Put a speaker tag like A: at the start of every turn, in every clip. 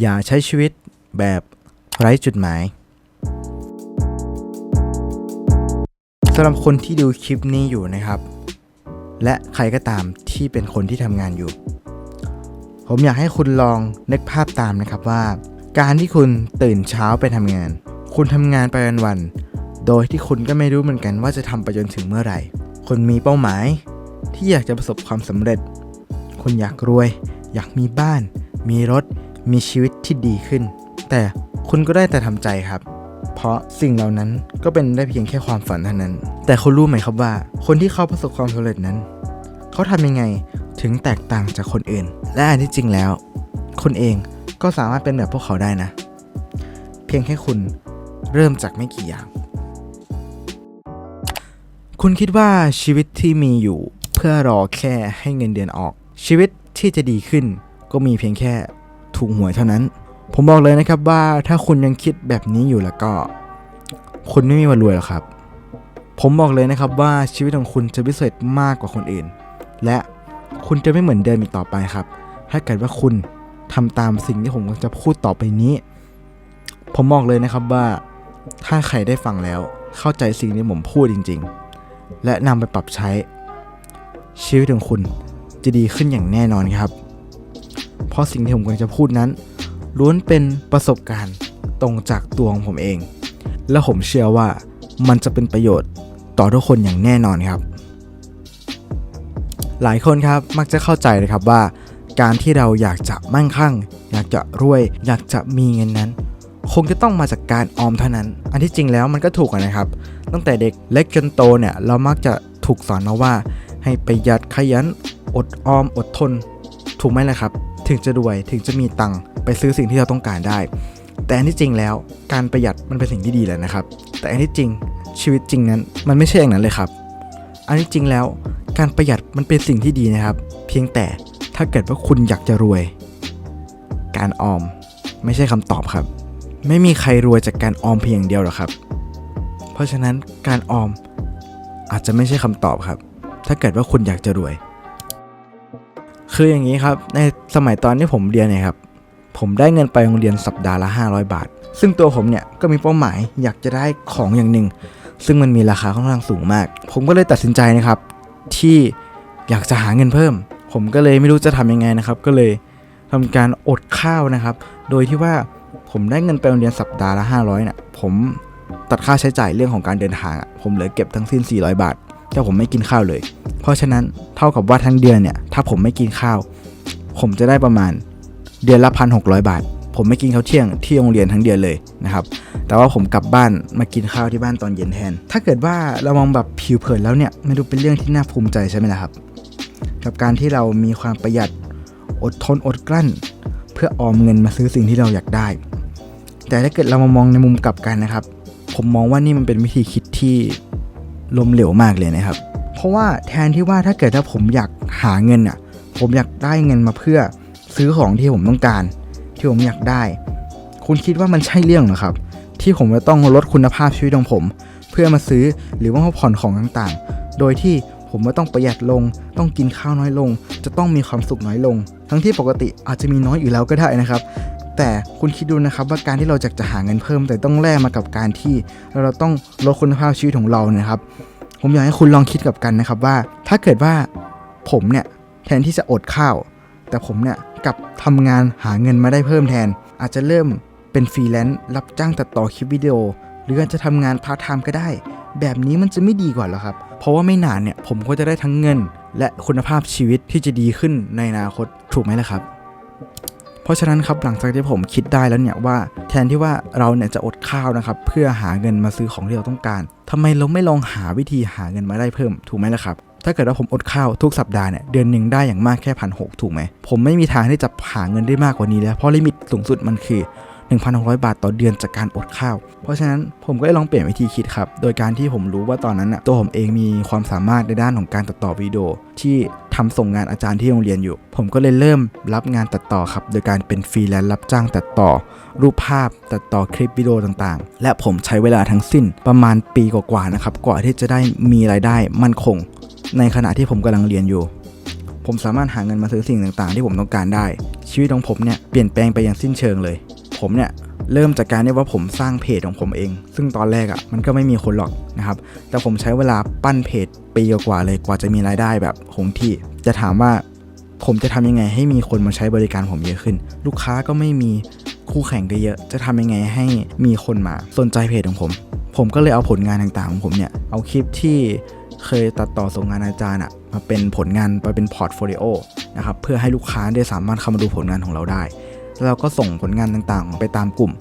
A: อย่าใช้ชีวิตแบบไร้จุดหมายสำหรับคนที่ดูคลิปนี้อยู่นะครับ และใครก็ตามที่เป็นคนที่ทำงานอยู่ ผมอยากให้คุณลองนึกภาพตามนะครับว่า การที่คุณตื่นเช้าไปทำงาน คุณทำงานไปวันๆโดยที่คุณก็ไม่รู้เหมือนกันว่าจะทำไปจนถึงเมื่อไหร่ คุณมีเป้าหมาย ที่อยากจะประสบความสำเร็จ คุณอยากรวย อยากมีบ้าน มีรถ มีชีวิตที่ดีขึ้น แต่คุณก็ได้แต่ทำใจครับ เพราะสิ่งเหล่านั้นก็เป็นได้เพียงแค่ความฝันเท่านั้น แต่คุณรู้ไหมครับว่า คนที่เขาประสบความสำเร็จนั้น เขาทำยังไงถึงแตกต่างจากคนอื่น และอันที่จริงแล้ว คุณเองก็สามารถเป็นแบบพวกเขาได้นะ เพียงแค่คุณเริ่มจากไม่กี่อย่าง คุณคิดว่าชีวิตที่มีอยู่เพื่อรอแค่ให้เงินเดือนออก ชีวิตที่จะดีขึ้น ก็มีเพียงแค่ ถูกหวยเท่านั้น ผมบอกเลยนะครับว่าถ้าคุณยังคิดแบบนี้อยู่แล้วก็ คุณไม่มีวันรวยหรอกครับ ผมบอกเลยนะครับว่าชีวิตของคุณจะพิเศษมากกว่าคนอื่น และคุณจะไม่เหมือนเดิมอีกต่อไปครับ ถ้าเกิดว่าคุณทำตามสิ่งที่ผมจะพูดต่อไปนี้ ผมบอกเลยนะครับว่า ถ้าใครได้ฟังแล้วเข้าใจสิ่งที่ผมพูดจริง ๆ และนำไปปรับใช้ ชีวิตของคุณจะดีขึ้นอย่างแน่นอนครับ เพราะสิ่งที่ผมกำลังจะพูดนั้นล้วนเป็นประสบการณ์ตรงจากตัวของผมเอง และผมเชื่อว่ามันจะเป็นประโยชน์ต่อทุกคนอย่างแน่นอนครับ หลายคนครับมักจะเข้าใจนะครับว่า การที่เราอยากจะมั่งคั่ง อยากจะรวย อยากจะมีเงินนั้น คงจะต้องมาจากการออมเท่านั้น อันที่จริงแล้วมันก็ถูกนะครับ ตั้งแต่เด็กเล็กจนโตเนี่ยเรามักจะถูกสอนมาว่า ให้ประหยัดขยันอดออมอดทน ถูกไหมล่ะครับ ถึงจะรวยถึงจะมีตังค์ไปซื้อสิ่งที่เราต้องการได้ แต่อันที่จริงแล้วการประหยัดมันเป็นสิ่งที่ดีแหละนะครับ แต่อันที่จริงชีวิตจริงนั้นมันไม่ใช่อย่างนั้นเลยครับ อันที่จริงแล้วการประหยัดมันเป็นสิ่งที่ดีนะครับ เพียงแต่ถ้าเกิดว่าคุณอยากจะรวย การออมไม่ใช่คำตอบครับ ไม่มีใครรวยจากการออมเพียงอย่างเดียวหรอกครับ เพราะฉะนั้นการออมอาจจะไม่ใช่คำตอบครับ ถ้าเกิดว่าคุณอยากจะรวย คืออย่างนี้ครับ ในสมัยตอนที่ผมเรียนเนี่ยครับ ผมได้เงินไปโรงเรียนสัปดาห์ละ 500 บาท ซึ่งตัวผมเนี่ยก็มีเป้าหมายอยากจะได้ของอย่างหนึ่ง ซึ่งมันมีราคาค่อนข้างสูงมาก ผมก็เลยตัดสินใจนะครับ ที่อยากจะหาเงินเพิ่ม ผมก็เลยไม่รู้จะทำยังไงนะครับ ก็เลยทำการอดข้าวนะครับ โดยที่ว่าผมได้เงินไปโรงเรียนสัปดาห์ละ 500เนี่ยผมตัดค่าใช้จ่ายเรื่องของการเดินทาง ผมเหลือเก็บทั้งสิ้น 400 บาท แต่ผมไม่กินข้าวเลย เพราะฉะนั้นเท่ากับว่าทั้งเดือนเนี่ยถ้าผมไม่กินข้าว ผมจะได้ประมาณเดือนละพันหกร้อยบาท ผมไม่กินข้าวเที่ยงที่โรงเรียนทั้งเดือนเลยนะครับแต่ว่าผมกลับบ้านมากินข้าวที่บ้านตอนเย็นแทน ถ้าเกิดว่าเรามองแบบผิวเผินแล้วเนี่ยไม่ดูเป็นเรื่องที่น่าภูมิใจใช่ไหมล่ะครับ กับการที่เรามีความประหยัดอดทนอดกลั้น เพื่อออมเงินมาซื้อสิ่งที่เราอยากได้ แต่ถ้าเกิดเรามามองในมุมกลับกันนะครับ ผมมองว่านี่มันเป็นวิธีคิดที่ ล้มเหลวมากเลยนะครับ เพราะว่าแทนที่ว่าถ้าเกิดถ้าผมอยากหาเงินอะ ผมอยากได้เงินมาเพื่อซื้อของที่ผมต้องการ ที่ผมอยากได้ คุณคิดว่ามันใช่เรื่องหรอครับ ที่ผมจะต้องลดคุณภาพชีวิตของผม เพื่อมาซื้อหรือว่ามาผ่อนของต่างๆ โดยที่ผมว่าต้องประหยัดลง ต้องกินข้าวน้อยลง จะต้องมีความสุขน้อยลง ทั้งที่ปกติอาจจะมีน้อยอยู่แล้วก็ได้นะครับ แต่คุณคิดดูนะครับว่าการที่เราอยากจะหาเงินเพิ่ม แต่ต้องแลกมากับการที่เราต้องลดคุณภาพชีวิตของเรานะครับ ผมอยากให้คุณลองคิดกับกันนะครับว่า ถ้าเกิดว่าผมเนี่ยแทนที่จะอดข้าว แต่ผมเนี่ยกับทำงานหาเงินมาได้เพิ่มแทน อาจจะเริ่มเป็นฟรีแลนซ์รับจ้างตัดต่อคลิปวิดีโอ หรืออาจจะทำงานพาร์ทไทม์ก็ได้ แบบนี้มันจะไม่ดีกว่าเหรอครับ เพราะว่าไม่นานเนี่ยผมก็จะได้ทั้งเงิน และคุณภาพชีวิตที่จะดีขึ้นในอนาคตถูกไหมล่ะครับ ราะฉะนั้นครับหลังจากที่ผมคิดได้แล้วเนี่ยว่าแทนที่ว่าเราเนี่ยจะอดข้าวนะครับเพื่อหาเงินมาซื้อของที่เราต้องการทำไมเราไม่ลองหาวิธีหาเงินมาได้เพิ่มถูกไหมล่ะครับถ้าเกิดว่าผมอดข้าวทุกสัปดาห์เนี่ยเดือนหนึ่งได้อย่างมากแค่พันหถูกไหมผมไม่มีทางที่จะหาเงินได้มากกว่านี้แล้วเพราะลิมิตสูงสุดมันคือ 1,600 บาทต่อเดือนจากการอดข้าว เพราะฉะนั้นผมก็เลยลองเปลี่ยนวิธีคิดครับ โดยการที่ผมรู้ว่าตอนนั้นน่ะตัวผมเองมีความสามารถในด้านของการตัดต่อวิดีโอที่ ทำส่งงานอาจารย์ที่โรงเรียนอยู่ ผมก็เลยเริ่มรับงานตัดต่อครับ โดยการเป็นฟรีแลนซ์รับจ้างตัดต่อ รูปภาพตัดต่อคลิปวิดีโอต่างๆ และผมใช้เวลาทั้งสิ้นประมาณปีกว่าๆนะครับกว่าที่จะได้มีรายได้มั่นคง ในขณะที่ผมกำลังเรียนอยู่ ผมสามารถหาเงินมาซื้อสิ่งต่างๆ ที่ผมต้องการได้ ชีวิตของผมเนี่ยเปลี่ยนแปลงไปอย่างสิ้นเชิงเลย ผมเนี่ย เริ่มจากการที่ว่าผมสร้างเพจของผมเอง ซึ่งตอนแรกอะ่ะมันก็ไม่มีคนหรอกนะครับ แต่ผมใช้เวลาปั้นเพจปีกว่าเลยกว่าจะมีรายได้แบบคงที่ จะถามว่าผมจะทำยังไงให้มีคนมาใช้บริการผมเยอะขึ้น ลูกค้าก็ไม่มีคู่แข่งก็เยอะ จะทำยังไงให้มีคนมาสนใจเพจของผม ผมก็เลยเอาผลงานต่างๆของผมเนี่ย เอาคลิปที่เคยตัดต่อส่งงานอาจารย์อะมาเป็นผลงานมาเป็นพอร์ตโฟลิโอนะครับเพื่อให้ลูกค้าได้สามารถเข้ามาดูผลงานของเราได้ เราก็ส่งผลงานต่างๆ ไปตามกลุ่ม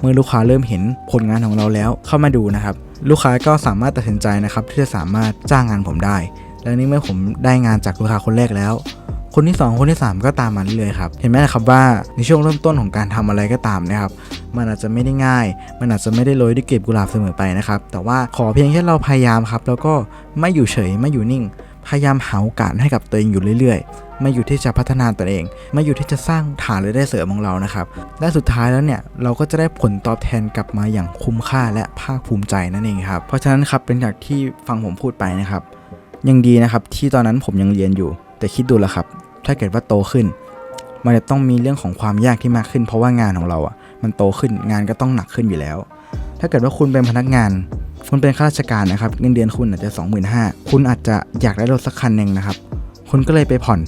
A: เมื่อลูกค้าเริ่มเห็นผลงานของเราแล้วเข้ามาดูนะครับ ลูกค้าก็สามารถตัดสินใจนะครับที่จะสามารถจ้างงานผมได้ และนี่เมื่อผมได้งานจากลูกค้าคนแรกแล้ว คนที่ 2 คนที่ 3 ก็ตามมาเรื่อยๆครับเห็นไหมนะครับว่าในช่วงเริ่มต้นของการทำอะไรก็ตามนะครับมันอาจจะไม่ได้ง่าย มันอาจจะไม่ได้โรยด้วยกลีบกุหลาบเสมอไปนะครับแต่ว่าขอเพียงแค่เราพยายามครับแล้วก็ไม่อยู่เฉยไม่อยู่นิ่ง พยายามหาโอกาสให้กับตัวเองอยู่เรื่อยๆ ไม่อยู่ที่จะพัฒนาตัวเอง ไม่อยู่ที่จะสร้างฐานรายได้เสริมของเรานะครับ และสุดท้ายแล้วเนี่ยเราก็จะได้ผลตอบแทนกลับมาอย่างคุ้มค่าและภาคภูมิใจนั่นเองครับ เพราะฉะนั้นครับเป็นจากที่ฟังผมพูดไปนะครับ ยังดีนะครับที่ตอนนั้นผมยังเรียนอยู่ แต่คิดดูละครับ ถ้าเกิดว่าโตขึ้น มันจะต้องมีเรื่องของความยากที่มากขึ้น เพราะว่างานของเราอะมันโตขึ้นงานก็ต้องหนักขึ้นอยู่แล้ว ถ้าเกิดว่าคุณเป็นพนักงาน คุณเป็นข้าราชการนะครับเงินเดือนคุณอาจจะ 25,000คุณอาจจะอยากได้รถสักคันหนึ่งนะครับคุณก็เลยไปผ่อน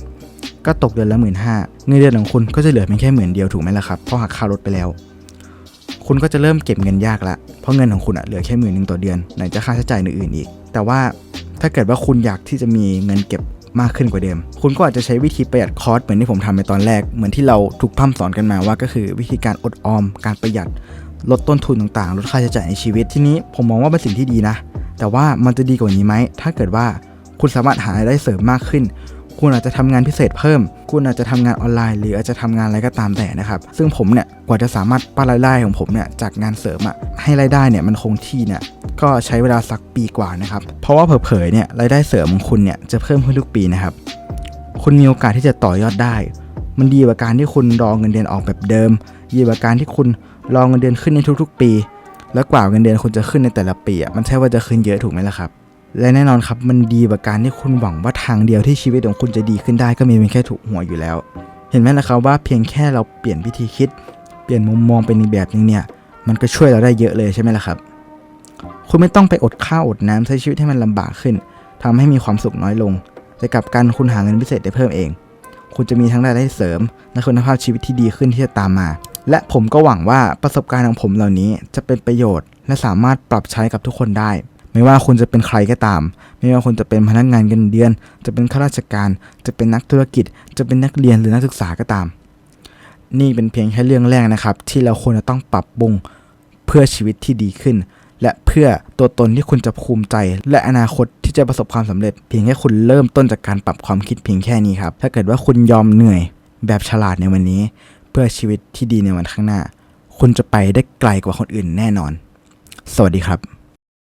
A: ก็ตกเดือนละหมื่นห้าเงินเดือนของคุณก็จะเหลือเพียงแค่หมื่นเดียวถูกไหมล่ะครับเพราะหักค่ารถไปแล้ว คุณก็จะเริ่มเก็บเงินยากละเพราะเงินของคุณอะเหลือแค่หมื่นหนึ่งต่อเดือนไหนจะค่าใช้จ่ายอื่นๆอีก แต่ว่าถ้าเกิดว่าคุณอยากที่จะมีเงินเก็บมากขึ้นกว่าเดิม คุณก็อาจจะใช้วิธีประหยัดคอสเหมือนที่ผมทำในตอนแรก เหมือนที่เราถูกพร่ำสอนกันมาว่าก็คือวิธีการอดออม การประหยัด ลดต้นทุนต่างๆ ลดค่าใช้จ่ายในชีวิตทีนี้ผมมองว่าเป็นสิ่งที่ดีนะ แต่ว่ามันจะดีกว่านี้ไหม ถ้าเกิดว่าคุณสามารถหารายได้เสริมมากขึ้น คุณอาจจะทำงานพิเศษเพิ่ม คุณอาจจะทำงานออนไลน์ หรืออาจจะทำงานอะไรก็ตามแต่นะครับ ซึ่งผมเนี่ยกว่าจะสามารถปั้นรายได้ของผมเนี่ยจากงานเสริมอะให้รายได้เนี่ยมันคงที่เนี่ยก็ใช้เวลาสักปีกว่านะครับ เพราะว่าเผลอๆเนี่ยรายได้เสริมของคุณเนี่ยจะเพิ่มขึ้นทุกปีนะครับ คุณมีโอกาสที่จะต่อยอดได้ มันดีกว่าการที่คุณรอเงินเดือนออกแบบเดิม ดีกว่าการที่คุณ รอเงินเดือนขึ้นในทุกๆ ปี แล้วกว่าเงินเดือนคุณจะขึ้นในแต่ละปีอะมันใช่ว่าจะขึ้นเยอะถูกไหมล่ะครับ และแน่นอนครับมันดีกว่าการที่คุณหวังว่าทางเดียวที่ชีวิตของคุณจะดีขึ้นได้ก็มีเพียงแค่ถูกหัวอยู่แล้ว เห็นไหมล่ะครับว่าเพียงแค่เราเปลี่ยนวิธีคิด เปลี่ยนมุมมองเป็นอีกแบบนึงเนี่ย มันก็ช่วยเราได้เยอะเลยใช่ไหมล่ะครับ คุณไม่ต้องไปอดข้าวอดน้ำใช้ชีวิตให้มันลำบากขึ้นทำให้มีความสุขน้อยลงแต่กลับกันคุณหาเงินพิเศษได้เพิ่มเอง คุณจะมีทั้งรายได้เสริม และคุณภาพชีวิตที่ดีขึ้นที่จะตามมา และผมก็หวังว่าประสบการณ์ของผมเหล่านี้จะเป็นประโยชน์ และสามารถปรับใช้กับทุกคนได้ ไม่ว่าคุณจะเป็นใครก็ตาม ไม่ว่าคุณจะเป็นพนักงานเงินเดือน จะเป็นข้าราชการ จะเป็นนักธุรกิจ จะเป็นนักเรียนหรือนักศึกษาก็ตาม นี่เป็นเพียงแค่เรื่องแรกนะครับ ที่เราควรจะต้องปรับปรุงเพื่อชีวิตที่ดีขึ้น และเพื่อตัวตนที่คุณจะภูมิใจ และอนาคตที่จะประสบความสำเร็จ เพียงแค่คุณเริ่มต้นจากการปรับความคิดเพียงแค่นี้ครับถ้าเกิดว่าคุณยอมเหนื่อยแบบฉลาดในวันนี้ พื่อชีวิตที่ดีในวันข้างหน้า คุณจะไปได้ไกลกว่าคนอื่นแน่นอน สวัสดีครับ